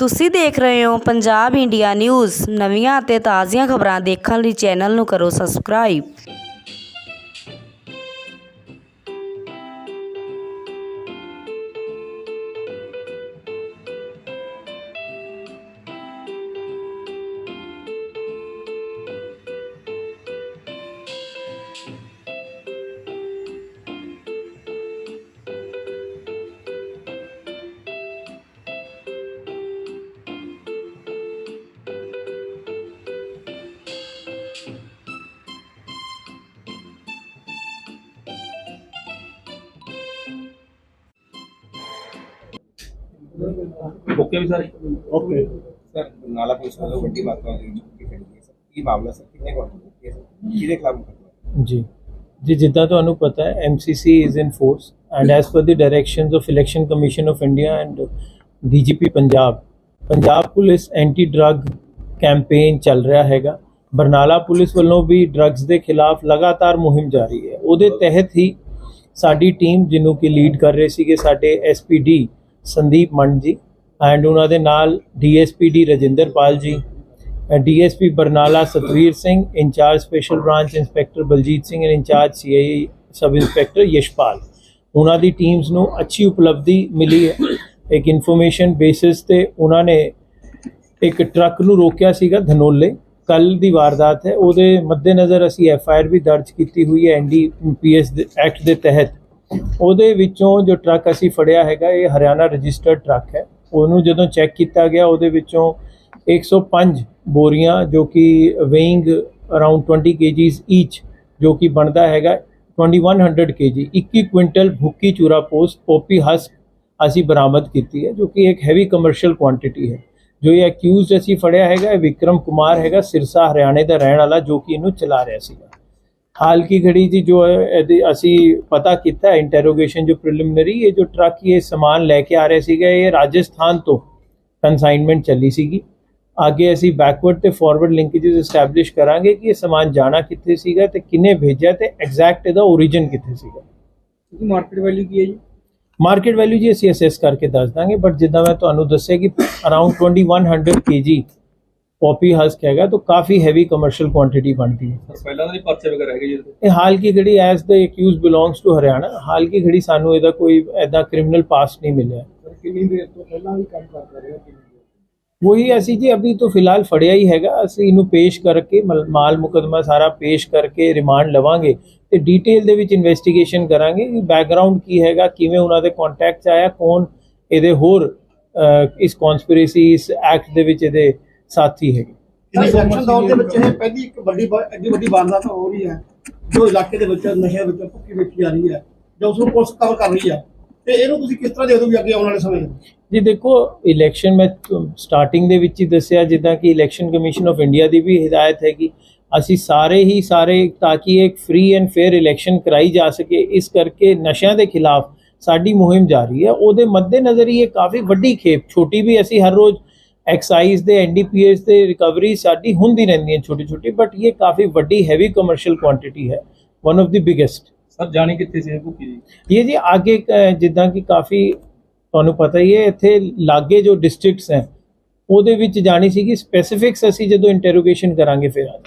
ਤੁਸੀਂ ਦੇਖ ਰਹੇ ਹੋ ਪੰਜਾਬ ਇੰਡੀਆ ਨਿਊਜ਼। ਨਵੀਆਂ ਅਤੇ ਤਾਜ਼ੀਆਂ ਖਬਰਾਂ ਦੇਖਣ ਲਈ ਚੈਨਲ ਨੂੰ ਕਰੋ ਸਬਸਕ੍ਰਾਈਬ। ਓਕੇ ਵੀ ਸਾਰੇ? ਓਕੇ ਸਰ ਨਾਲਾ ਪੁਲਿਸ ਵੱਲੋਂ ਵੱਡੀ ਮਾਤਰਾ ਦੇ ਵਿੱਚ ਕੁੱਕੀ ਫੜੀ ਗਈ ਸਰ। ਕੀ ਮਾਮਲਾ ਸਰ? ਕਿੰਨੇ ਕੁਆਂਟੀਟੀ ਹੈ ਸਰ? ਕਿਹਦੇ ਖਿਲਾਫ ਮੁਕੱਦਮਾ? ਜੀ। ਜੀ ਜਿੱਦਾਂ ਤੁਹਾਨੂੰ ਪਤਾ ਹੈ MCC is in force and as per the directions of election commission of India and DGP Punjab Punjab police anti drug campaign ਚੱਲ ਰਿਹਾ ਹੈਗਾ। ਬਰਨਾਲਾ ਪੁਲਿਸ ਵੱਲੋਂ ਵੀ ਡਰੱਗਸ ਦੇ ਖਿਲਾਫ ਲਗਾਤਾਰ ਮੁਹਿੰਮ ਜਾਰੀ ਹੈ। ਉਹਦੇ ਤਹਿਤ ਹੀ ਸਾਡੀ ਟੀਮ ਜਿਹਨੂੰ ਕਿ ਲੀਡ ਕਰ ਰਹੇ ਸੀਗੇ ਸਾਡੇ ਐਸਪੀਡੀ ਸੰਦੀਪ ਮੰਡ ਜੀ ਐਂਡ ਉਹਨਾਂ ਦੇ ਨਾਲ DSPD Rajinderpal ji DSP Barnala Satvir Singh, incharge special branch inspector Baljit Singh and incharge CI sub inspector Yashpal ਉਹਨਾਂ ਦੀ ਟੀਮਸ ਨੂੰ ਅੱਛੀ ਉਪਲਬਧੀ ਮਿਲੀ ਹੈ। ਇੱਕ ਇਨਫੋਰਮੇਸ਼ਨ ਬੇਸਿਸ ਤੇ ਉਹਨਾਂ ਨੇ ਇੱਕ ਟਰੱਕ ਨੂੰ ਰੋਕਿਆ ਸੀਗਾ ਧਨੋਲੇ। ਕੱਲ ਦੀ ਵਾਰਦਾਤ ਹੈ। ਉਹਦੇ ਮੱਦੇਨਜ਼ਰ ਅਸੀਂ ਐਫ ਆਈ ਆਰ ਵੀ ਦਰਜ ਕੀਤੀ ਹੋਈ ਹੈ। ਐਨਡੀਪੀਐਸ ਐਕਟ ਦੇ ਤਹਿਤ। ਉਹਦੇ ਵਿੱਚੋਂ ਜੋ ਟਰੱਕ ਅਸੀਂ ਫੜਿਆ ਹੈਗਾ, ਇਹ ਹਰਿਆਣਾ ਰਜਿਸਟਰਡ ਟਰੱਕ ਹੈ। ਉਹਨੂੰ ਜਦੋਂ ਚੈੱਕ ਕੀਤਾ ਗਿਆ, ਉਹਦੇ ਵਿੱਚੋਂ 105 ਬੋਰੀਆਂ ਜੋ ਕਿ ਵੇਇੰਗ ਅਰਾਊਂਡ 20 ਕੇਜੀਸ ਈਚ ਜੋ ਕਿ ਬਣਦਾ ਹੈਗਾ 2100 ਕੇਜੀ 21 ਕੁਇੰਟਲ ਭੁੱਕੀ ਚੂਰਾ ਪੋਸਟ ਪੋਪੀ ਹਸਕ ਅਸੀਂ ਬਰਾਮਦ ਕੀਤੀ ਹੈ, ਜੋ ਕਿ ਇੱਕ ਹੈਵੀ ਕਮਰਸ਼ੀਅਲ ਕੁਆਂਟੀਟੀ ਹੈ। ਜੋ ਇਹ ਅਕਿਊਜ਼ਡ ਅਸੀਂ ਫੜਿਆ ਹੈਗਾ ਵਿਕਰਮ ਕੁਮਾਰ ਹੈਗਾ, ਸਿਰਸਾ, ਹਰਿਆਣੇ ਦਾ ਰਹਿਣ ਵਾਲਾ, ਜੋ ਕਿ ਇਹਨੂੰ ਚਲਾ ਰਿਹਾ ਸੀਗਾ। ਹਾਲ ਕੀ ਘੜੀ ਜੋ ਹੈ ਇਹਦੀ ਅਸੀਂ ਪਤਾ ਕੀਤਾ ਇੰਟਰੋਗੇਸ਼ਨ ਜੋ ਪ੍ਰੀਲਿਮਿਨਰੀ ਇਹ ਜੋ ਟਰੱਕ ਇਹ ਸਮਾਨ ਲੈ ਕੇ ਆ ਰਿਹਾ ਸੀਗਾ ਇਹ ਰਾਜਸਥਾਨ ਤੋਂ ਕਨਸਾਈਨਮੈਂਟ ਚੱਲੀ ਸੀਗੀ ਅੱਗੇ ਅਸੀਂ ਬੈਕਵਰਡ ਤੇ ਫਾਰਵਰਡ ਲਿੰਕੇजेस ਐਸਟੈਬਲਿਸ਼ ਕਰਾਂਗੇ ਕਿ ਇਹ ਸਮਾਨ ਜਾਣਾ ਕਿੱਥੇ ਸੀਗਾ ਤੇ ਕਿੰਨੇ ਭੇਜਿਆ ਤੇ ਐਗਜ਼ੈਕਟ ਇਹਦਾ origin ਕਿੱਥੇ ਸੀਗਾ ਇਹਦੀ ਮਾਰਕੀਟ ਵੈਲਿਊ ਕੀ ਹੈ ਜੀ ਮਾਰਕੀਟ ਵੈਲਿਊ ਜੀ ਅਸੀਂ ਅਸੈਸ ਕਰਕੇ ਦੱਸ ਦਾਂਗੇ ਬਟ ਜਿੱਦਾਂ ਮੈਂ ਤੁਹਾਨੂੰ ਦੱਸਿਆ ਕਿ ਅਰਾਊਂਡ 2100 kg ਪੋਪੀ ਹੈਗਾ ਤਾਂ ਕਾਫੀ ਹੈਵੀ ਕਮਰਸ਼ੀਅਲ ਕੁਆਂਟੀਟੀ ਬਣਦੀ ਹੈ। ਸਰ ਪਹਿਲਾਂ ਨਹੀਂ ਪਰਚੇ ਵਗੈਰਾ ਹੈਗੇ ਜੀ ਇਹਦੇ ਇਹ ਹਾਲ ਕੀ ਘੜੀ as the accused belongs to Haryana ਹਾਲ ਕੀ ਘੜੀ ਸਾਨੂੰ ਇਹਦਾ ਕੋਈ ਐਦਾ ਕ੍ਰਿਮੀਨਲ ਪਾਸਟ ਨਹੀਂ ਮਿਲਿਆ। ਸਰ ਕਿੰਨੀ ਦੇਰ ਤੋਂ ਪਹਿਲਾਂ ਵੀ ਕੰਮ ਕਰਦਾ ਰਿਹਾ ਕਿੰਨੀ ਵਹੀ ਅਸੀਂ ਜੀ ਅਭੀ ਤੋਂ ਫਿਲਹਾਲ ਫੜਿਆ ਹੀ ਹੈਗਾ ਅਸੀਂ ਇਹਨੂੰ ਪੇਸ਼ ਕਰਕੇ ਮਲ- ਮਾਲ ਮੁਕਦਮਾ ਸਾਰਾ ਪੇਸ਼ ਕਰਕੇ ਰਿਮਾਂਡ ਲਵਾਂਗੇ ਤੇ ਡੀਟੇਲ ਦੇ ਵਿੱਚ ਇਨਵੈਸਟੀਗੇਸ਼ਨ ਕਰਾਂਗੇ ਕਿ ਬੈਕਗ੍ਰਾਉਂਡ ਕੀ ਹੈਗਾ ਕਿਵੇਂ ਉਹਨਾਂ ਦੇ ਕੰਟੈਕਟ ਆਇਆ ਕੌਣ ਇਹਦੇ ਹੋਰ ਅਹ, ਇਸ ਕਨਸਪੀਰੇਸੀ ਇਸ ਐਕਟ ਦੇ ਵਿੱਚ ਇਹਦੇ ਸਾਥੀ ਹੈਗੇ। ਇਲੈਕਸ਼ਨ ਦੌਰ ਦੇ ਵਿੱਚ ਇਹ ਪਹਿਲੀ ਇੱਕ ਵੱਡੀ ਐਡੀ ਵੱਡੀ ਵਾਰਦਾਤ ਹੋ ਰਹੀ ਹੈ ਜੋ ਇਲਾਕੇ ਦੇ ਵਿੱਚ ਨਸ਼ਿਆਂ ਵਿੱਚ ਭੁੱਕੀ ਵੇਚੀ ਜਾ ਰਹੀ ਹੈ ਜੋ ਉਸ ਨੂੰ ਪੁਲਿਸ ਕਵਰ ਕਰ ਰਹੀ ਹੈ। ਤੇ ਇਹਨੂੰ ਤੁਸੀਂ ਕਿਸ ਤਰ੍ਹਾਂ ਦੇ ਦਿਓ ਵੀ ਅੱਗੇ ਆਉਣ ਵਾਲੇ ਸਮੇਂ ਜੀ ਦੇਖੋ ਇਲੈਕਸ਼ਨ ਮੈਂ ਸਟਾਰਟਿੰਗ ਦੇ ਵਿੱਚ ਹੀ ਦੱਸਿਆ ਜਿੱਦਾਂ ਕਿ ਇਲੈਕਸ਼ਨ ਕਮਿਸ਼ਨ ਆਫ ਇੰਡੀਆ ਦੀ ਵੀ ਹਦਾਇਤ ਹੈ ਕਿ ਅਸੀਂ ਸਾਰੇ ਹੀ ਸਾਰੇ ਤਾਂ ਕਿ ਇੱਕ ਫ੍ਰੀ ਐਂਡ ਫੇਅਰ ਇਲੈਕਸ਼ਨ ਕਰਾਈ ਜਾ ਸਕੇ ਇਸ ਕਰਕੇ ਨਸ਼ਿਆਂ ਦੇ ਖਿਲਾਫ ਸਾਡੀ ਮੁਹਿੰਮ ਜਾਰੀ ਹੈ। ਉਹਦੇ ਮੱਦੇਨਜ਼ਰ ਹੀ ਇਹ ਕਾਫੀ ਵੱਡੀ ਖੇਪ ਛੋਟੀ ਵੀ ਅਸੀਂ ਹਰ ਰੋਜ਼ ਐਕਸਾਈਜ਼ ਦੇ ਐਨਡੀਪੀਐਸ ਦੇ ਰਿਕਵਰੀ ਸਾਡੀ ਹੁੰਦੀ ਰਹਿੰਦੀ ਹੈ ਛੋਟੀ ਛੋਟੀ ਬਟ ਇਹ ਕਾਫੀ ਵੱਡੀ ਹੈਵੀ ਕਮਰਸ਼ੀਅਲ ਕੁਆਂਟੀਟੀ ਹੈ one of the biggest sir ਜਾਣੀ ਕਿੱਥੇ ਸੀ ਭੁੱਕੀ ਜੀ? ਇਹ ਜੀ ਅੱਗੇ ਜਿੱਦਾਂ ਕਿ ਕਾਫੀ ਤੁਹਾਨੂੰ ਪਤਾ ਹੀ ਹੈ ਇੱਥੇ ਲਾਗੇ ਜੋ ਡਿਸਟ੍ਰਿਕਟਸ ਹੈ ਉਹਦੇ ਵਿੱਚ ਜਾਣੀ ਸੀਗੀ ਸਪੈਸੀਫਿਕਸ ਅਸੀਂ ਜਦੋਂ ਇੰਟਰੋਗੇਸ਼ਨ ਕਰਾਂਗੇ ਫਿਰ ਆ